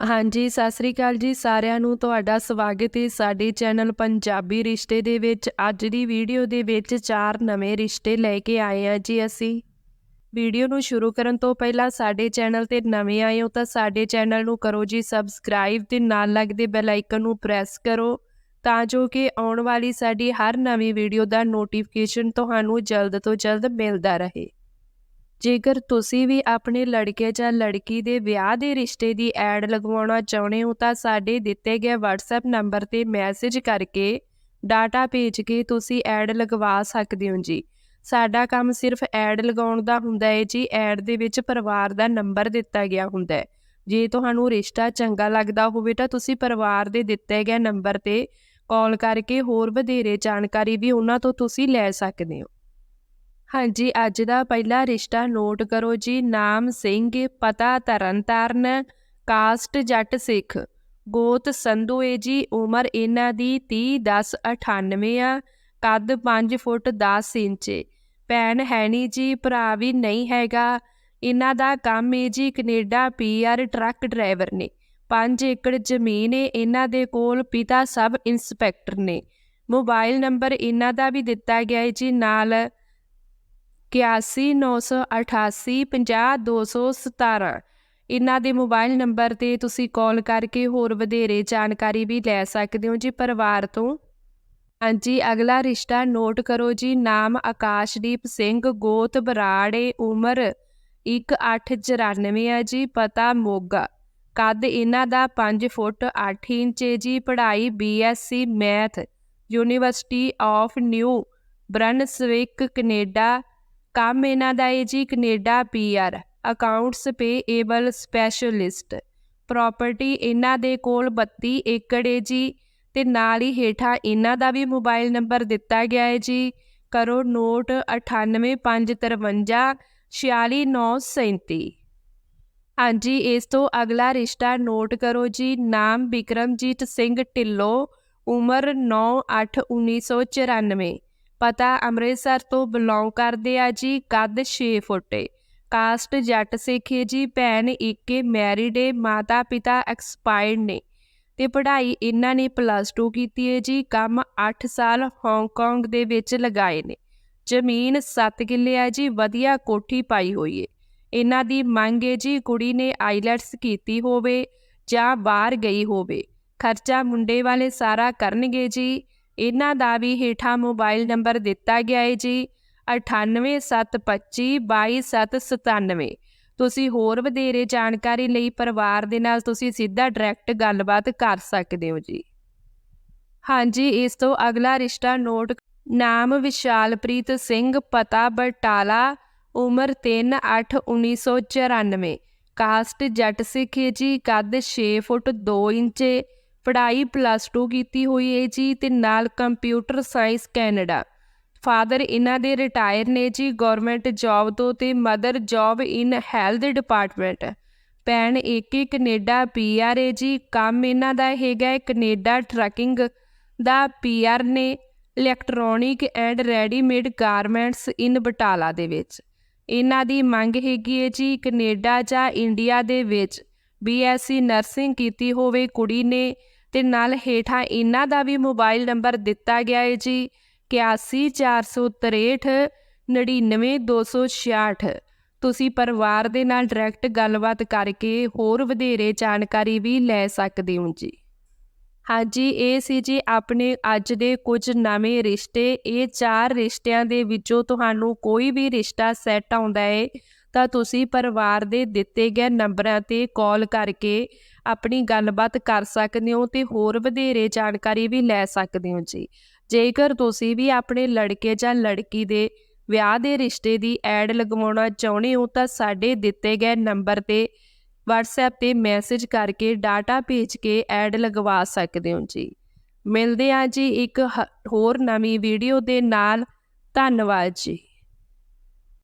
ਹਾਂਜੀ, ਸਤਿ ਸ੍ਰੀ ਅਕਾਲ ਜੀ ਸਾਰਿਆਂ ਨੂੰ। ਤੁਹਾਡਾ ਸਵਾਗਤ ਹੈ ਸਾਡੇ ਚੈਨਲ ਪੰਜਾਬੀ ਰਿਸ਼ਤੇ ਦੇ ਵਿੱਚ। ਅੱਜ ਦੀ ਵੀਡੀਓ ਦੇ ਵਿੱਚ ਚਾਰ ਨਵੇਂ ਰਿਸ਼ਤੇ ਲੈ ਕੇ ਆਏ ਆ ਜੀ ਅਸੀਂ। ਵੀਡੀਓ ਨੂੰ ਸ਼ੁਰੂ ਕਰਨ ਤੋਂ ਪਹਿਲਾਂ ਸਾਡੇ ਚੈਨਲ ਤੇ ਨਵੇਂ ਆਏ ਹੋ ਤਾਂ ਸਾਡੇ ਚੈਨਲ ਨੂੰ ਕਰੋ ਜੀ ਸਬਸਕ੍ਰਾਈਬ ਤੇ ਨਾਲ ਲੱਗਦੇ ਬੈਲ ਆਈਕਨ ਨੂੰ ਪ੍ਰੈਸ ਕਰੋ ਤਾਂ ਜੋ ਕਿ ਆਉਣ ਵਾਲੀ ਸਾਡੀ ਹਰ ਨਵੀਂ ਵੀਡੀਓ ਦਾ ਨੋਟੀਫਿਕੇਸ਼ਨ ਤੁਹਾਨੂੰ ਜਲਦ ਤੋਂ ਜਲਦ ਮਿਲਦਾ ਰਹੇ। ਜੇਕਰ ਤੁਸੀਂ ਵੀ ਆਪਣੇ ਲੜਕੇ ਜਾਂ ਲੜਕੀ ਦੇ ਵਿਆਹ ਦੇ ਰਿਸ਼ਤੇ ਦੀ ਐਡ ਲਗਵਾਉਣਾ ਚਾਹੁੰਦੇ ਹੋ, ਤਾਂ ਸਾਡੇ ਦਿੱਤੇ ਗਏ WhatsApp ਨੰਬਰ ਤੇ ਮੈਸੇਜ ਕਰਕੇ ਡਾਟਾ ਭੇਜ ਕੇ ਤੁਸੀਂ ਐਡ ਲਗਵਾ ਸਕਦੇ ਹੋ ਜੀ। ਸਾਡਾ ਕੰਮ ਸਿਰਫ ਐਡ ਲਗਾਉਣ ਦਾ ਹੁੰਦਾ ਹੈ ਜੀ। ਐਡ ਦੇ ਵਿੱਚ ਪਰਿਵਾਰ ਦਾ ਨੰਬਰ ਦਿੱਤਾ ਗਿਆ ਹੁੰਦਾ ਹੈ। ਜੇ ਤੁਹਾਨੂੰ ਰਿਸ਼ਤਾ ਚੰਗਾ ਲੱਗਦਾ ਹੋਵੇ, ਤਾਂ ਤੁਸੀਂ ਪਰਿਵਾਰ ਦੇ ਦਿੱਤੇ ਗਏ ਨੰਬਰ ਤੇ ਕਾਲ ਕਰਕੇ ਹੋਰ ਵਧੇਰੇ ਜਾਣਕਾਰੀ ਵੀ ਉਹਨਾਂ ਤੋਂ ਤੁਸੀਂ ਲੈ ਸਕਦੇ ਹੋ। ਹਾਂਜੀ, ਅੱਜ ਦਾ ਪਹਿਲਾ ਰਿਸ਼ਤਾ ਨੋਟ ਕਰੋ ਜੀ। ਨਾਮ ਸਿੰਘ, ਪਤਾ ਤਰਨਤਾਰਨ, ਕਾਸਟ ਜੱਟ ਸਿੱਖ। ਗੋਤ ਸੰਧੂ ਏ ਜੀ, ਉਮਰ ਇਹਨਾਂ ਦੀ 30 10 98 ਆ। ਕੱਦ 5 ਫੁੱਟ 10 ਇੰਚ। ਏ। ਭੈਣ ਹੈ ਜੀ, ਭਰਾ ਵੀ ਨਹੀਂ ਹੈਗਾ। ਇਹਨਾਂ ਦਾ ਕੰਮ ਏ ਜੀ, ਕੈਨੇਡਾ ਪੀਆਰ ਟਰੱਕ ਡਰਾਈਵਰ ਨੇ। 5 ਏਕੜ ਜ਼ਮੀਨ ਏ, ਇਹਨਾਂ ਦੇ ਕੋਲ ਪਿਤਾ ਸਬ ਇੰਸਪੈਕਟਰ ਨੇ। ਮੋਬਾਈਲ ਨੰਬਰ ਇਹਨਾਂ ਦਾ ਵੀ ਦਿੱਤਾ ਗਿਆ ਏ ਜੀ ਨਾਲ। 8198850217 ਇਹਨਾਂ ਦੇ ਮੋਬਾਈਲ ਨੰਬਰ ਤੇ ਤੁਸੀਂ ਕਾਲ ਕਰਕੇ ਹੋਰ ਵਧੇਰੇ ਜਾਣਕਾਰੀ ਵੀ ਲੈ ਸਕਦੇ ਹੋ ਜੀ ਪਰਿਵਾਰ ਤੋਂ। ਹਾਂਜੀ, ਅਗਲਾ ਰਿਸ਼ਤਾ ਨੋਟ ਕਰੋ ਜੀ। ਨਾਮ ਆਕਾਸ਼ਦੀਪ ਸਿੰਘ, ਗੋਤ ਬਰਾੜੇ, ਉਮਰ 1894 ਹੈ ਜੀ, ਪਤਾ ਮੋਗਾ। ਕੱਦ ਇਹਨਾਂ ਦਾ 5 ਫੁੱਟ 8 ਇੰਚ ਹੈ ਜੀ, ਪੜ੍ਹਾਈ BSc math, university of New Brunswick, Canada. ਕੰਮ ਇਹਨਾਂ ਦਾ ਹੈ ਜੀ Canada PR accounts payable specialist property ਇਹਨਾਂ ਦੇ ਕੋਲ 32 ਏਕੜ ਹੈ ਜੀ, ਤੇ ਨਾਲ ਹੀ ਹੇਠਾਂ ਇਹਨਾਂ ਦਾ ਵੀ ਮੋਬਾਈਲ ਨੰਬਰ ਦਿੱਤਾ ਗਿਆ ਹੈ ਜੀ, ਕਰੋ ਨੋਟ 98553 46937 ਹਾਂਜੀ, ਇਸ ਤੋਂ ਅਗਲਾ ਰਿਸ਼ਤਾ ਨੋਟ ਕਰੋ ਜੀ, ਨਾਮ ਵਿਕਰਮਜੀਤ ਸਿੰਘ ਢਿੱਲੋਂ, ਉਮਰ 9/8/1994 ਪਤਾ ਅੰਮ੍ਰਿਤਸਰ ਤੋਂ ਬਿਲੋਂਗ ਕਰਦੇ ਆ ਜੀ ਕੱਦ 6 ਫੁੱਟ। ਏ ਕਾਸਟ ਜੱਟ ਸਿੱਖੇ ਜੀ, ਭੈਣ ਇੱਕੇ ਮੈਰਿਡ ਏ ਮਾਤਾ ਪਿਤਾ ਐਕਸਪਾਇਰਡ ਨੇ। ਤੇ ਪੜ੍ਹਾਈ ਇਹਨਾਂ ਨੇ ਪਲੱਸ 2 ਕੀਤੀ ਹੈ ਜੀ, ਕੰਮ 8 ਸਾਲ ਹਾਂਗਕਾਂਗ ਦੇ ਵਿੱਚ ਲਗਾਏ ਨੇ। ਜ਼ਮੀਨ 7 ਕਿੱਲੇ ਆ ਜੀ, ਵਧੀਆ ਕੋਠੀ ਪਾਈ ਹੋਈ ਏ ਇਹਨਾਂ ਦੀ ਮੰਗ ਹੈ ਜੀ, ਕੁੜੀ ਨੇ ਆਈਲੈਟਸ ਕੀਤੀ ਹੋਵੇ ਜਾਂ ਬਾਹਰ ਗਈ ਹੋਵੇ। ਖਰਚਾ ਮੁੰਡੇ ਵਾਲੇ ਸਾਰਾ ਕਰਨਗੇ ਜੀ। ਇਹਨਾਂ ਦਾ ਵੀ ਹੇਠਾਂ ਮੋਬਾਈਲ ਨੰਬਰ ਦਿੱਤਾ ਗਿਆ ਹੈ ਜੀ 9872522797 ਤੁਸੀਂ ਹੋਰ ਵਧੇਰੇ ਜਾਣਕਾਰੀ ਲਈ ਪਰਿਵਾਰ ਦੇ ਨਾਲ ਤੁਸੀਂ ਸਿੱਧਾ ਡਾਇਰੈਕਟ ਗੱਲਬਾਤ ਕਰ ਸਕਦੇ ਹੋ ਜੀ। ਹਾਂਜੀ, ਇਸ ਤੋਂ ਅਗਲਾ ਰਿਸ਼ਤਾ ਨੋਟ ਨਾਮ ਵਿਸ਼ਾਲਪ੍ਰੀਤ ਸਿੰਘ, ਪਤਾ ਬਟਾਲਾ, ਉਮਰ 3/8/1994 ਕਾਸਟ ਜੱਟ ਸਿੱਖ ਜੀ, ਕੱਦ 6 ਫੁੱਟ 2 ਇੰਚ। ਪੜ੍ਹਾਈ ਪਲੱਸ 2 ਕੀਤੀ ਹੋਈ ਹੈ ਜੀ ਤੇ ਨਾਲ ਕੰਪਿਊਟਰ ਸਾਇੰਸ ਕੈਨੇਡਾ। ਫਾਦਰ ਇਹਨਾਂ ਦੇ ਰਿਟਾਇਰ ਨੇ ਜੀ ਗਵਰਨਮੈਂਟ ਜੌਬ ਤੋਂ ਤੇ mother job in health department ਭੈਣ ਏਕੇ ਕੈਨੇਡਾ ਪੀਆਰ ਹੈ ਜੀ, ਕੰਮ ਇਹਨਾਂ ਦਾ ਹੈਗਾ ਹੈ ਕੈਨੇਡਾ ਟਰੱਕਿੰਗ ਦਾ ਪੀਆਰ ਨੇ electronic and readymade garments in Batala ਦੇ ਵਿੱਚ। ਇਹਨਾਂ ਦੀ ਮੰਗ ਹੈਗੀ ਹੈ ਜੀ ਕੈਨੇਡਾ ਜਾਂ ਇੰਡੀਆ ਦੇ ਵਿੱਚ। ਬੀਐਸਸੀ ਨਰਸਿੰਗ ਕੀਤੀ ਹੋਵੇ ਕੁੜੀ ਨੇ ਤੇ ਨਾਲ ਹੇਠਾਂ ਇਹਨਾਂ ਦਾ ਵੀ ਮੋਬਾਈਲ ਨੰਬਰ ਦਿੱਤਾ ਗਿਆ ਹੈ ਜੀ 8146399266 ਤੁਸੀਂ ਪਰਿਵਾਰ ਦੇ ਨਾਲ ਡਾਇਰੈਕਟ ਗੱਲਬਾਤ ਕਰਕੇ ਹੋਰ ਵਧੇਰੇ ਜਾਣਕਾਰੀ ਵੀ ਲੈ ਸਕਦੇ ਹੋ ਜੀ। ਹਾਂਜੀ, ਇਹ ਸੀ ਜੀ ਆਪਣੇ ਅੱਜ ਦੇ ਕੁਝ ਨਵੇਂ ਰਿਸ਼ਤੇ। ਇਹ ਚਾਰ ਰਿਸ਼ਤਿਆਂ ਦੇ ਵਿੱਚੋਂ ਤੁਹਾਨੂੰ ਕੋਈ ਵੀ ਰਿਸ਼ਤਾ ਸੈੱਟ ਆਉਂਦਾ ਹੈ ਤਾਂ ਤੁਸੀਂ ਪਰਿਵਾਰ ਦੇ ਦਿੱਤੇ ਗਏ ਨੰਬਰਾਂ ਤੇ ਕਾਲ ਕਰਕੇ ਆਪਣੀ ਗੱਲਬਾਤ ਕਰ ਸਕਦੇ ਹੋ ਤੇ ਹੋਰ ਵਧੇਰੇ ਜਾਣਕਾਰੀ ਵੀ ਲੈ ਸਕਦੇ ਹੋ ਜੀ। ਜੇਕਰ ਤੁਸੀਂ ਵੀ ਆਪਣੇ ਲੜਕੇ ਜਾਂ ਲੜਕੀ ਦੇ ਵਿਆਹ ਦੇ ਰਿਸ਼ਤੇ ਦੀ ਐਡ ਲਗਵਾਉਣਾ ਚਾਹੁੰਦੇ ਹੋ ਤਾਂ ਸਾਡੇ ਦਿੱਤੇ ਗਏ ਨੰਬਰ ਤੇ WhatsApp ਤੇ ਮੈਸੇਜ ਕਰਕੇ ਡਾਟਾ ਭੇਜ ਕੇ ਐਡ ਲਗਵਾ ਸਕਦੇ ਹੋ ਜੀ। ਮਿਲਦੇ ਹਾਂ ਜੀ ਇੱਕ ਹ- ਹੋਰ ਨਵੀਂ ਵੀਡੀਓ ਦੇ ਨਾਲ। ਧੰਨਵਾਦ ਜੀ।